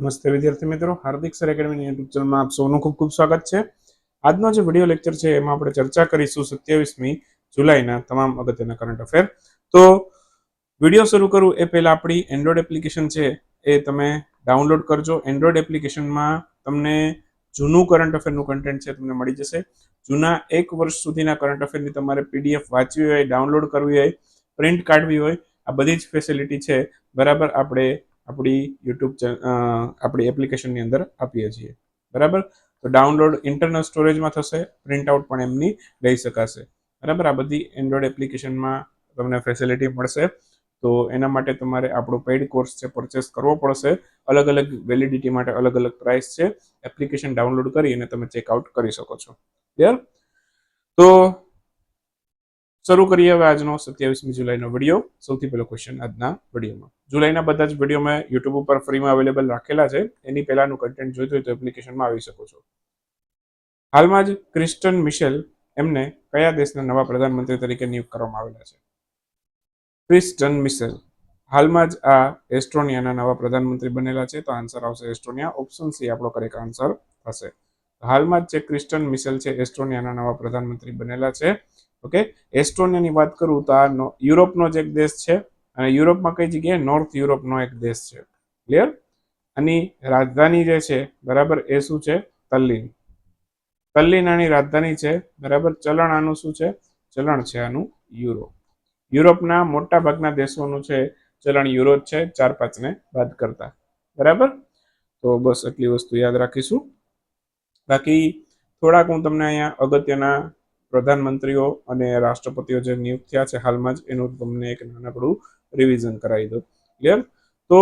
નમસ્તે વિદ્યાર્થી મિત્રો, હાર્દિક સર એકેડમીની યુટ્યુબ ચેનલમાં આપ સૌનું ખૂબ ખૂબ સ્વાગત છે. આજનો જે વીડિયો લેક્ચર છે, એમાં આપણે ચર્ચા કરીશું સત્યાવીસમી જુલાઈના તમામ અગત્યના કરંટ અફેર તો વીડિયો શરૂ કરું એ પહેલા આપણી એન્ડ્રોઈડ એપ્લિકેશન છે, એ તમે ડાઉનલોડ કરજો. એન્ડ્રોઈડ એપ્લિકેશનમાં તમને જૂનું કરંટ અફેરનું કન્ટેન્ટ છે તમને મળી જશે. જૂના એક વર્ષ સુધીના કરંટ અફેરની તમારે પીડીએફ વાંચવી હોય ડાઉનલોડ કરવી હોય પ્રિન્ટ કાઢવી હોય, આ બધી જ ફેસિલિટી છે. બરાબર, આપણે આપણી યુટ્યુબ આપણી એપ્લિકેશનની અંદર આપીએ છીએ. બરાબર? તો ડાઉનલોડ ઇન્ટરનલ સ્ટોરેજમાં થશે પ્રિન્ટઆઉટ પણ એમની લઈ શકાશે. બરાબર? આ બધી એન્ડ્રોઈડ એપ્લિકેશનમાં તમને ફેસિલિટી મળશે. તો એના માટે તમારે આપણો પેઇડ કોર્સ છે પરચેસ કરવો પડશે. અલગ અલગ વેલિડિટી માટે અલગ અલગ પ્રાઇસ છે. એપ્લિકેશન ડાઉનલોડ કરી અને તમે ચેકઆઉટ કરી શકો છો. ક્લિયર તો શરૂ કરીએ હવે આજનો સત્યાવીસમી જુલાઈનો વીડિયો સૌથી પહેલો ક્વેશ્ચન આજના વિડીયોમાં જુલાઈના બધા જ વીડિયો મેં યુટ્યુબ ઉપર ફ્રીમાં અવેલેબલ રાખેલા છે. એની પહેલાનું કન્ટેન્ટ જોઈતું હોય તો એપ્લિકેશનમાં આવી શકો છો. હાલમાં જ ક્રિસ્ટન મિશેલ એમને કયા દેશના નવા પ્રધાનમંત્રી તરીકે નિયુક્ત કરવામાં આવેલા છે? Kristen Michal. હાલમાં જ આ એસ્ટોનિયાના નવા પ્રધાનમંત્રી બનેલા છે. તો આન્સર આવશે એસ્ટોનિયા ઓપ્શન સી આપણો કરેક્ટ આન્સર થશે. હાલમાં જ જે ક્રિસ્ટન મિશેલ છે એસ્ટોનિયાના નવા પ્રધાનમંત્રી બનેલા છે. ઓકે એસ્ટોનિયાની વાત કરું તો આ યુરોપનો જ એક દેશ છે અને યુરોપમાં કઈ જગ્યાએ? નોર્થ યુરોપનો એક દેશ છે. ક્લિયર આની રાજધાની જે છે, બરાબર એ શું છે? તલ્લીન. તલ્લીન આની રાજધાની છે, બરાબર ચલણ આનું શું છે? ચલણ છે આનું યુરો યુરોપના મોટા ભાગના દેશોનું છે, ચલણ યુરો જ છે, ચાર પાંચને બાદ કરતા. બરાબર? તો બસ એટલી વસ્તુ યાદ રાખીશું. બાકી થોડાક હું તમને અહીંયા અગત્યના પ્રધાનમંત્રીઓ અને રાષ્ટ્રપતિઓ જે નિયુક્ત થયા છે, હાલમાં જ એનું તમને એક નાનકડું રિવિઝન કરાવી દઉં. ક્લિયર તો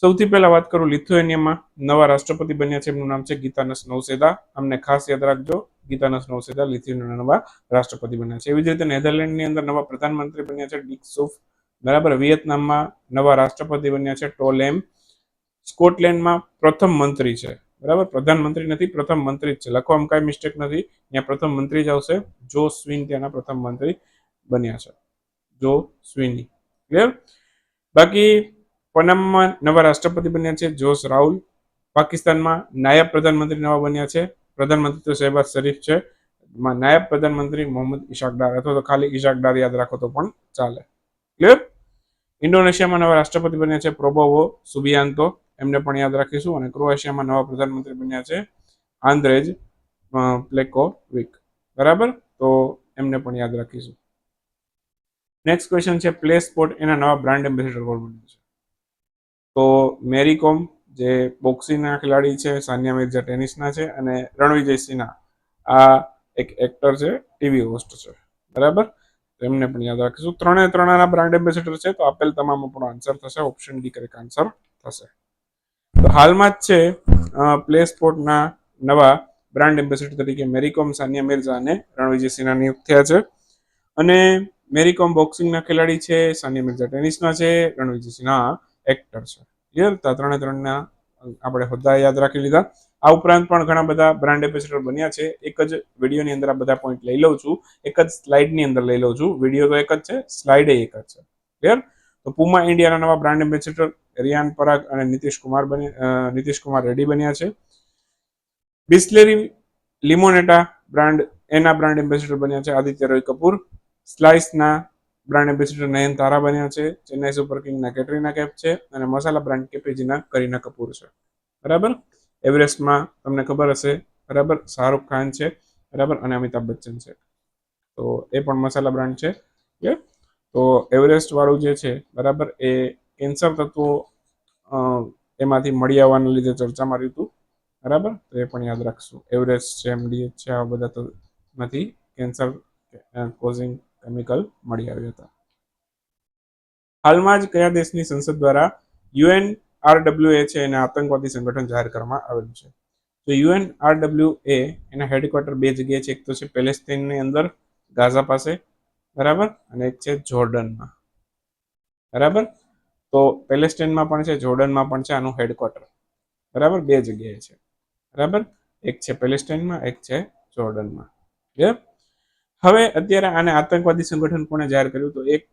સૌથી પહેલા વાત કરું લિથુએનિયામાં. નવા રાષ્ટ્રપતિ બન્યા છે, એમનું નામ છે ગીતાનસ નૌસેદા અમને ખાસ યાદ રાખજો, ગીતાનસ નૌસેદા લિથુએનિયાના નવા રાષ્ટ્રપતિ બન્યા છે. એવી જ રીતે નેધરલેન્ડની અંદર નવા પ્રધાનમંત્રી બન્યા છે, ડિક સુફ. બરાબર? વિયેતનામમાં નવા રાષ્ટ્રપતિ બન્યા છે, ટોલેમ. સ્કોટલેન્ડમાં પ્રથમ મંત્રી છે. બરાબર? પ્રધાનમંત્રી નથી, પ્રથમ મંત્રી જ છે. લખવામાં કાંઈ મિસ્ટેક નથી. ત્યાં પ્રથમ મંત્રી જ આવશે. જો સ્વિન ત્યાંના પ્રથમ મંત્રી બન્યા છે. જો સ્વિની. ક્લિયર બાકી પનામમાં નવા રાષ્ટ્રપતિ બન્યા છે જોસ રાહુલ. પાકિસ્તાનમાં નાયબ પ્રધાનમંત્રી નવા બન્યા છે. પ્રધાનમંત્રી તો શહેબાઝ શરીફ છે. નાયબ પ્રધાનમંત્રી મોહમ્મદ ઇશાકડાર અથવા તો ખાલી ઇશાકડાર યાદ રાખો તો પણ ચાલે. ક્લિયર ઇન્ડોનેશિયામાં નવા રાષ્ટ્રપતિ બન્યા છે પ્રોબોવો સુબિયાન્તો એમને પણ યાદ રાખીશું અને ક્રોએશિયામાં નવા પ્રધાનમંત્રી બન્યા છે આંદ્રેજ પ્લેકોવિક. બરાબર? તો એમને પણ યાદ રાખીશું. નેક્સ્ટ ક્વેશ્ચન છે પ્લે સ્પોર્ટ એના નવા બ્રાન્ડ એમ્બેસેડર કોણ બન્યા છે? તો મેરી કોમ જે બોક્સિંગના ખેલાડી છે, સાનિયા મિર્ઝા ટેનિસના છે અને રણવિજય સિન્હા. આ એક એક્ટર છે ટીવી હોસ્ટ છે. બરાબર? એમને પણ યાદ રાખીશું. ત્રણે ત્રણના બ્રાન્ડ એમ્બેસેડર છે, તો આપેલ તમામ આપણો આન્સર થશે ઓપ્શન ડી કરેક્ટ આન્સર થશે. તો હાલમાં જ છે પ્લે સ્પોર્ટના નવા બ્રાન્ડ એમ્બેસેડર તરીકે મેરીકોમ સાનિયા મિર્ઝા અને રણવિજય સિન્હા નિયુક્ત થયા છે. અને મેરીકોમ બોક્સિંગના ખેલાડી છે, સાનિયા મિર્ઝા ટેનિસના છે, રણવિજય સિન્હા એક્ટર છે. ક્લિયર તો ત્રણે ત્રણના આપણે હોદ્દા યાદ રાખી લીધા. આ ઉપરાંત પણ ઘણા બધા બ્રાન્ડ એમ્બેસેડર બન્યા છે. એક જ વિડીયોની અંદર આ બધા પોઈન્ટ લઈ લઉં છું. એક જ સ્લાઇડની અંદર લઈ લઉં છું. વીડિયો તો એક જ છે સ્લાઇડ એક જ છે. ક્લિયર તો પુમા ઇન્ડિયાના નવા બ્રાન્ડ એમ્બેસેડર રિયાન પરાગ અને નીતિશ કુમાર બને નીતિશ કુમાર રેડ્ડી બન્યા છે. બિસ્લેરી લિમોનેટા બ્રાન્ડ એના બ્રાન્ડ એમ્બેસેડર બન્યા છે આદિત્ય રોય કપૂર સ્લાઇસના બ્રાન્ડ એમ્બેસેડર નયન તારા બન્યા છે. ચેન્નાઈ સુપર કિંગના કેટરીના કેફ છે અને મસાલા બ્રાન્ડ કેપેજીના કરીના કપૂર છે. બરાબર? એવરેસ્ટમાં તમને ખબર હશે. બરાબર? શાહરૂખ ખાન છે. બરાબર? અને અમિતાભ બચ્ચન છે. તો એ પણ મસાલા બ્રાન્ડ છે. ક્લિયર તો એવરેસ્ટ વાળું જે છે, બરાબર, એ કેન્સર તત્વો એમાંથી મળી આવવાના લીધે ચર્ચામાં રહ્યું હતું, બરાબર? તો એ પણ યાદ રાખશું. એવરેસ્ટ છે એમડીએચ છે આ બધા તો નથી. કેન્સર કોઝિંગ કેમિકલ મળી આવ્યા હતા. હાલમાં જ કયા દેશની સંસદ દ્વારા યુએન આરડબ્લ્યુ એ છે, એને આતંકવાદી સંગઠન જાહેર કરવામાં આવેલું છે? તો યુએન આરડબ્લ્યુ એ એના હેડક્વાર્ટર બે જગ્યાએ છે. એક તો છે પેલેસ્તીનની અંદર, ગાઝા પાસે બરાબર? અને એક છે જોર્ડનમાં. બરાબર? તો પેલેસ્ટાઇનમાં પણ છે, જોર્ડનમાં પણ છે, આનું હેડક્વાર્ટર. બરાબર? બે જગ્યાએ છે. બરાબર? એક છે પેલેસ્ટાઇનમાં એક છે જોર્ડનમાં. ક્લિયર હવે અત્યારે આને આતંકવાદી સંગઠન કોણે જાહેર કર્યું? તો એક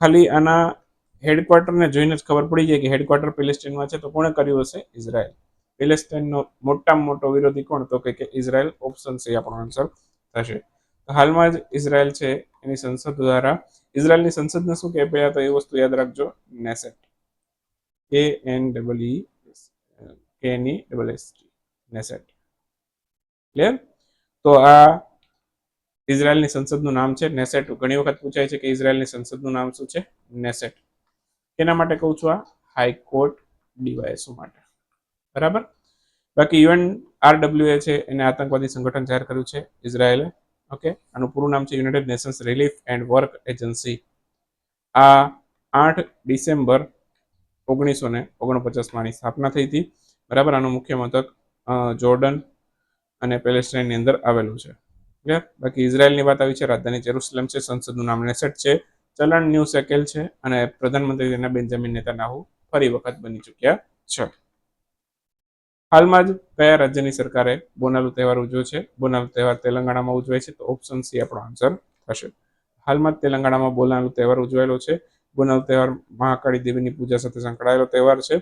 ખાલી આના હેડક્વાર્ટરને જોઈને જ ખબર પડી જાય કે હેડક્વાર્ટર પેલેસ્ટાઇનમાં છે. તો કોણે કર્યું હશે? ઇઝરાયલ. પેલેસ્ટાઇનનો મોટામાં મોટો વિરોધી કોણ? તો કે ઇઝરાયલ ઓપ્શન સી આપણો આન્સર થશે. હાલમાં જ ઇઝરાયલ છે, એની સંસદ દ્વારા. ઇઝરાયલની સંસદને શું કહે પહેલા તો એ વસ્તુ યાદ રાખજો, નેસેટ. કે એન ડબલ ઈ, કે N E double S Knesset. Clear? તો આ ઇઝરાયલની સંસદનું નામ છે, નેસેટ. ઘણી વખત પૂછાય છે કે ઇઝરાયલની સંસદનું નામ શું છે? નેસેટ. કેના માટે કહું છું આ? હાઈકોર્ટ ડિવાઇસો માટે. બરાબર? બાકી યુએન આરડબ્લ્યુ છે, એને આતંકવાદી સંગઠન જાહેર કર્યું છે, ઇઝરાયલે. ઓકે? આનું પૂરું નામ છે United Nations Relief and Work Agency આ આઠ ડિસેમ્બર ઓગણીસો ને ઓગણપચાસમાં આની સ્થાપના થઈ હતી. બરાબર? આનું મુખ્ય મથક જોર્ડન અને પેલેસ્ટાઇનની અંદર આવેલું છે. ક્લિયર? બાકી ઇઝરાયલની વાત આવી છે, રાજધાની જેરુસલેમ છે, સંસદનું નામ નેસેટ છે. ચલણ ન્યૂ સેકેલ છે અને પ્રધાનમંત્રી તેના બેન્જામિન નેતાનાહુ ફરી વખત બની ચૂક્યા છે. હાલમાં જ કયા રાજ્યની સરકારે બોનાલુ તહેવાર ઉજવ્યો છે? બોનાલુ તહેવાર તેલંગાણામાં ઉજવાય છે તો ઓપ્શન સી આપણો આન્સર થશે. હાલમાં જ તેલંગાણામાં બોનાલુ તહેવાર ઉજવાયેલો છે. બોનાલુ તહેવાર મહાકાળી દેવીની પૂજા સાથે સંકળાયેલો તહેવાર છે.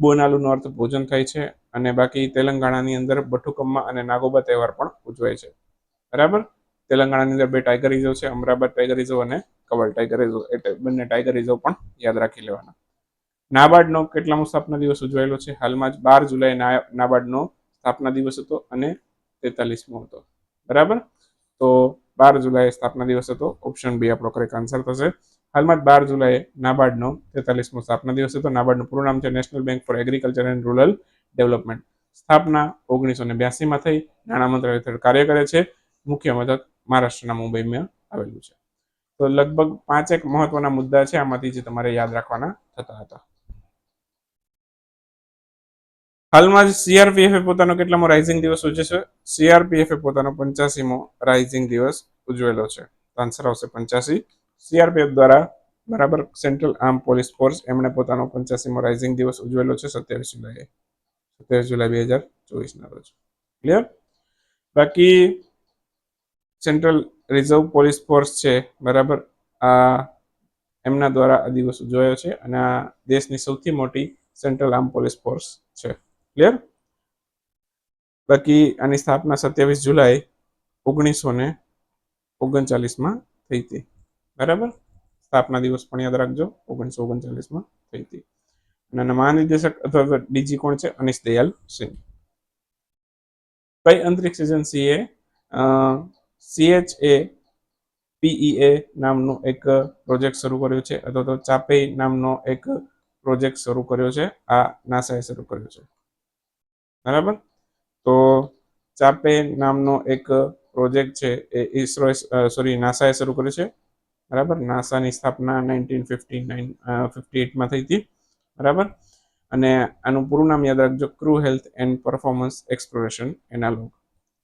બોનાલુનો અર્થ ભોજન થાય છે અને બાકી તેલંગાણાની અંદર બઠુકમ્મા અને નાગોબા તહેવાર પણ ઉજવાય છે. બરાબર? તેલંગાણાની અંદર બે ટાઈગર રિઝર્વ છે, અમરાબાદ ટાઈગર રિઝર્વ અને કવલ ટાઈગર રિઝર્વ એટલે બંને ટાઈગર રિઝર્વ પણ યાદ રાખી લેવાના. નાબાર્ડનો કેટલામો સ્થાપના દિવસ ઉજવાયેલો છે? હાલમાં જ બાર જુલાઈ નાબાર્ડનો સ્થાપના દિવસ હતો અને તેતાલીસમો હતો. બરાબર? તો બાર જુલાઈ સ્થાપના દિવસ હતો. ઓપ્શન બી આપણો કરેક્ટ આન્સર થશે. હાલમાં જ બાર જુલાઈ નાબાર્ડનો તેતાલીસમો સ્થાપના દિવસ હતો. નાબાર્ડનું પૂરું નામ છે National Bank for Agriculture and Rural Development સ્થાપના ઓગણીસો ને બ્યાસીમાં થઈ. નાણાં મંત્રાલય હેઠળ કાર્ય કરે છે. મુખ્ય મથક મહારાષ્ટ્રના મુંબઈમાં આવેલું છે. તો લગભગ પાંચેક મહત્વના મુદ્દા છે. આમાંથી જે તમારે યાદ રાખવાના થતા હતા. હાલમાં જ સીઆરપીએફ પોતાનો કેટલામો રાઇઝિંગ દિવસ ઉજવે છે. સીઆરપીએફ પોતાનો પંચ્યાસીમો રાઇઝિંગ દિવસ ઉજવેલો છે. આન્સર આવશે પંચ્યાસી. સીઆરપીએફ દ્વારા બરાબર સેન્ટ્રલ આર્મ પોલીસ ફોર્સ એમણે પોતાનો પંચ્યાસીમો રાઇઝિંગ દિવસ ઉજવેલો છે સત્યાવીસ જુલાઈએ. સત્યાવીસ જુલાઈ બે હજાર ચોવીસના રોજ. ક્લિયર બાકી સેન્ટ્રલ રિઝર્વ પોલીસ ફોર્સ છે, બરાબર? આ એમના દ્વારા આ દિવસ ઉજવાયો છે અને આ દેશની સૌથી મોટી સેન્ટ્રલ આર્મ પોલીસ ફોર્સ છે. ક્લિયર બાકી આની સ્થાપના સત્યાવીસ જુલાઈ ઓગણીસો ને ઓગણચાલીસમાં થઈ હતી. બરાબર? સ્થાપના દિવસ પણ યાદ રાખજો, ઓગણીસો ઓગણચાલીસમાં થઈ હતી. અને મહાનિદેશક અથવા ડીજી કોણ છે? અનિશ દયાલ સિંહ. કઈ અંતરિક્ષ એજન્સીએ સીએચ એ પીઈએ નામનો એક પ્રોજેક્ટ શરૂ કર્યો છે, અથવા તો ચાપેઈ નામનો એક પ્રોજેક્ટ શરૂ કર્યો છે. આ નાસાએ શરૂ કર્યો છે. બરાબર? તો ચાપે નામનો એક પ્રોજેક્ટ છે, એ ઇસરો સોરી નાસાએ શરૂ કર્યો છે. બરાબર? નાસાની સ્થાપના નાઇન્ટીન ફિફ્ટી નાઇન ફિફ્ટી એટમાં થઈ હતી. બરાબર? અને આનું પૂરું નામ યાદ રાખજો, crew health and performance exploration, analogue.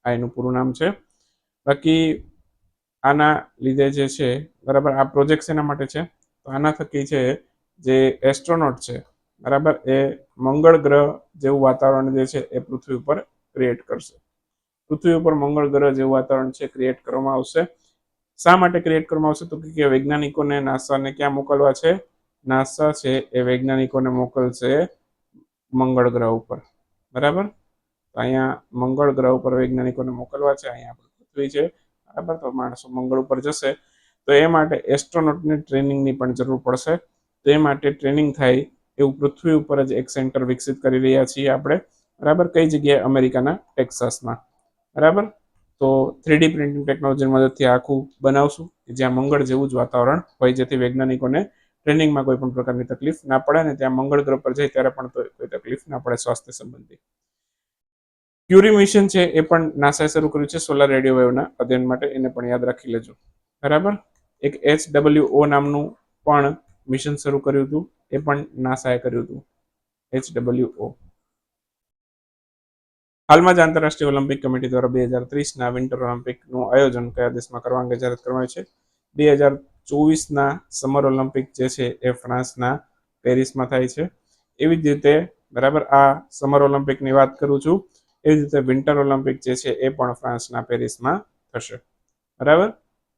આ એનું પૂરું નામ છે. બાકી આના લીધે જે છે, બરાબર, આ પ્રોજેક્ટ એના માટે છે? તો આના થકી છે, જે એસ્ટ્રોનોટ છે બરાબર? એ મંગળ ગ્રહ જેવું વાતાવરણ જે છે એ પૃથ્વી ઉપર ક્રિએટ કરશે. પૃથ્વી ઉપર મંગળ ગ્રહ જેવું વાતાવરણ છે ક્રિએટ કરવામાં આવશે. શા માટે ક્રિએટ કરવામાં આવશે? તો કે વૈજ્ઞાનિકોને નાસાને ક્યાં મોકલવા છે? નાસા છે એ વૈજ્ઞાનિકોને મોકલશે મંગળ ગ્રહ ઉપર. બરાબર? અહીંયા મંગળ ગ્રહ ઉપર વૈજ્ઞાનિકોને મોકલવા છે, અહીંયા આપણે પૃથ્વી છે. બરાબર? તો માણસો મંગળ ઉપર જશે. તો એ માટે એસ્ટ્રોનોટની ટ્રેનિંગની પણ જરૂર પડશે. તો એ માટે ટ્રેનિંગ થાય એવું પૃથ્વી ઉપર જ એક સેન્ટર વિકસિત કરી રહ્યા છીએ આપણે. બરાબર? કઈ જગ્યાએ? અમેરિકાના ટેક્સાસમાં. બરાબર? તો થ્રીડી પ્રિન્ટિંગ ટેકનોલોજીની મદદથી આખું બનાવશું જ્યાં મંગળ જેવું જ વાતાવરણ હોય, જેથી વૈજ્ઞાનિકોને ટ્રેનિંગમાં કોઈ પણ પ્રકારની તકલીફ ના પડે અને ત્યાં મંગળ ગ્રહ પર જાય ત્યારે પણ કોઈ તકલીફ ના પડે સ્વાસ્થ્ય સંબંધી. ક્યુરી મિશન છે એ પણ નાસાએ શરૂ કર્યું છે સોલાર રેડિયો વેવના અધ્યયન માટે. એને પણ યાદ રાખી લેજો. બરાબર? એક એચ ડબલ્યુ ઓ નામનું પણ મિશન શરૂ કર્યું હતું. એ પણ નાસાએ કર્યું હતું. એચ ડબલ્યુ હાલમાં જ આંતરરાષ્ટ્રીય ઓલિમ્પિક કમિટી દ્વારા બે હજાર ત્રીસના વિન્ટર ઓલિમ્પિકનું આયોજન કયા દેશમાં કરવા અંગે જાહેરાત કરવામાં છે? બે હજાર ચોવીસના સમર ઓલિમ્પિક જે છે એ ફ્રાન્સના પેરિસમાં થાય છે. એવી જ રીતે, બરાબર, આ સમર ઓલિમ્પિકની વાત કરું છું. એવી રીતે વિન્ટર ઓલિમ્પિક જે છે એ પણ ફ્રાન્સના પેરિસમાં થશે. બરાબર?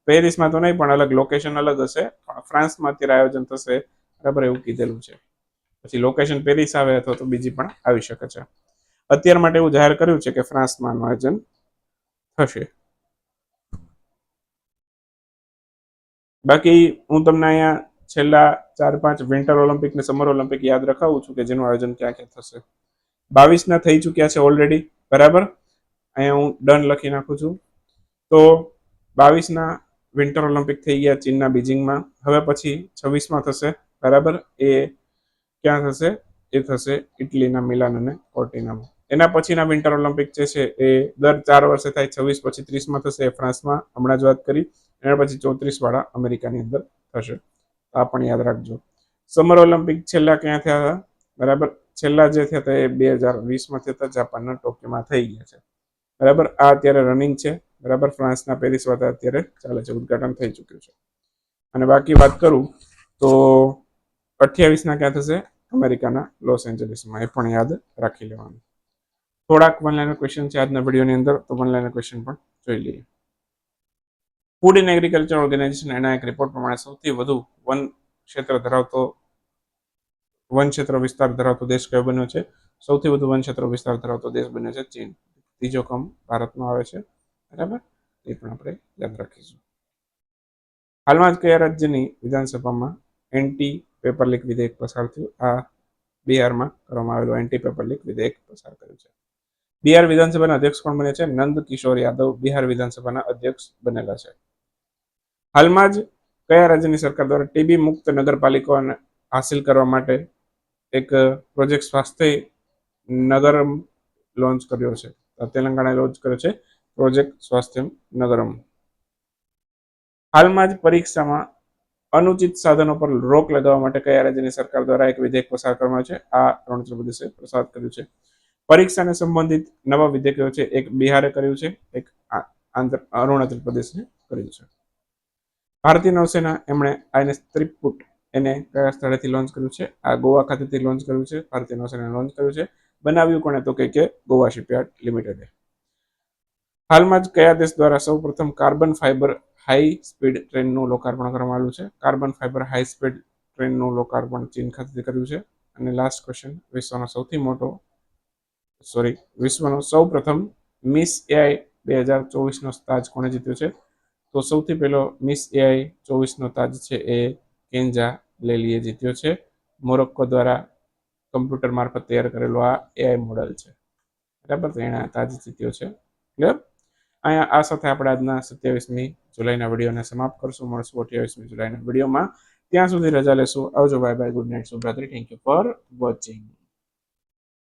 પેરિસમાં તો નહીં, પણ અલગ, લોકેશન અલગ હશે. ફ્રાન્સમાં અત્યારે આયોજન થશે બરાબર એવું કીધેલું છે. પછી લોકેશન પેરિસ આવે અથવા તો બીજી પણ આવી શકે છે. અત્યાર માટે એવું જાહેર કર્યું છે કે ફ્રાન્સમાં આયોજન થશે. બાકી હું તમને અહીંયા છેલ્લા ચાર પાંચ વિન્ટર ઓલિમ્પિક ને સમર ઓલિમ્પિક યાદ રખાવું છું કે જેનું આયોજન ક્યાં ક્યાં થશે. બાવીસ ના થઈ ચૂક્યા છે ઓલરેડી બરાબર? અહીંયા હું ડન લખી નાખું છું. તો બાવીસના વિન્ટર ઓલિમ્પિક થઈ ગયા ચીનના બીજિંગમાં હવે પછી છવ્વીસમાં થશે. બરાબર? એ ક્યાં થશે? એ થશે ઇટલીના મિલાન અને કોર્ટિનામાં એના પછીના વિન્ટર ઓલિમ્પિક જે છે એ દર ચાર વર્ષે થાય, છવ્વીસ પછી ત્રીસમાં થશે એ ફ્રાન્સમાં. હમણાં જ વાત કરી. એના પછી ચોત્રીસ વાળા અમેરિકાની અંદર થશે. આ પણ યાદ રાખજો. સમર ઓલિમ્પિક છેલ્લા ક્યાં થયા હતા? બરાબર? છેલ્લા જે થયા હતા એ બે હજાર વીસમાં થયા હતા, જાપાનના ટોક્યોમાં થઈ ગયા છે. બરાબર? આ અત્યારે રનિંગ છે. બરાબર? ફ્રાન્સના પેરિસ વાળા અત્યારે ચાલે છે. ઉદઘાટન થઈ ચૂક્યું છે. અને બાકી વાત કરું તો અઠ્યાવીસના ક્યાં થશે? અમેરિકાના લોસ એન્જલિસમાં. એ પણ યાદ રાખી લેવાનું. થોડાક વન લાઈનર ક્વેશ્ચન છે આજના વિડીયોની અંદર, તો વન લાઈનર ક્વેશ્ચન પણ જોઈ લઈએ. ફૂડ એન્ડ એગ્રીકલ્ચર ઓર્ગેનાઇઝેશન એના એક રિપોર્ટ પ્રમાણે સૌથી વધુ વન ક્ષેત્ર ધરાવતો, વન ક્ષેત્ર વિસ્તાર ધરાવતો દેશ કયો બન્યો છે? સૌથી વધુ વન ક્ષેત્ર વિસ્તાર ધરાવતો દેશ બન્યો છે ચીન. ત્રીજો ક્રમ ભારતમાં આવે છે. બરાબર? એ પણ આપણે યાદ રાખીશું. હાલમાં જ કયા રાજ્યની વિધાનસભામાં એન્ટી પેપર લીક વિધેયક પસાર થયું. આ બિહારમાં કરવામાં આવેલું એન્ટી પેપર લીક વિધેયક પસાર કર્યું છે. બિહાર વિધાનસભાના અધ્યક્ષ કોણ બને છે? નંદ કિશોર યાદવ બિહાર વિધાનસભાના અધ્યક્ષ બનેલા છે. હાલમાં જ કયા રાજ્યની સરકાર દ્વારા ટીબી મુક્ત નગરપાલિકાઓને હાસિલ કરવા માટે એક પ્રોજેક્ટ સ્વાસ્થ્ય નગરમ લોન્ચ કર્યો છે? તેલંગાણાએ લોન્ચ કર્યો છે પ્રોજેક્ટ સ્વાસ્થ્ય નગરમ. હાલમાં જ પરીક્ષામાં અનુચિત સાધનો પર રોક લગાવવા માટે કયા રાજ્યની સરકાર દ્વારા એક વિધેયક પસાર કરવામાં છે? આ અરુણાચલ પ્રદેશે પસાર કર્યું છે. પરીક્ષાને સંબંધિત નવા વિધેયકો છે. એક બિહારે કર્યું છે. એક અરુણાચલ પ્રદેશે કર્યું છે. ભારતીય નૌસેના એમણે આઈએનએસ ત્રિપુટ એને કયા સ્થળેથી લોન્ચ કર્યું છે? આ ગોવા ખાતેથી લોન્ચ કર્યું છે. ભારતીય નૌસેનાએ લોન્ચ કર્યું છે. બનાવ્યું કોણે તો કે ગોવા શિપયાર્ડ લિમિટેડે. હાલમાં જ કયા દેશ દ્વારા સૌ પ્રથમ કાર્બન ફાઇબર હાઈ સ્પીડ ટ્રેનનું લોકાર્પણ કરવામાં આવ્યું છે. કાર્બન ફાઇબર હાઈ સ્પીડ ટ્રેનનું લોકાર્પણ ચીન ખાતેથી કર્યું છે. અને લાસ્ટ ક્વેશ્ચન વિશ્વનો સૌથી મોટો સોરી વિશ્વનો સૌ પ્રથમ મિસ એઆઈ બે હજાર ચોવીસનો તાજ કોણે જીત્યો છે? તો સૌથી પહેલો મિસ એઆઈ ચોવીસનો તાજ છે એ કેન્જા લેલીએ જીત્યો છે. મોરોક્કો દ્વારા કમ્પ્યુટર મારફત તૈયાર કરેલો આ એઆઈ મોડલ છે. બરાબર? તો એણે તાજ જીત્યો છે. ક્લિયર અહીંયા આ સાથે આપણે આજના સત્યાવીસમી જુલાઈના વિડીયોને સમાપ્ત કરશું. મળશું અઠ્યાવીસમી જુલાઈના વિડીયોમાં. ત્યાં સુધી રજા લેશું. આવજો. Bye bye good night શુભરાત્રી. Thank you for watching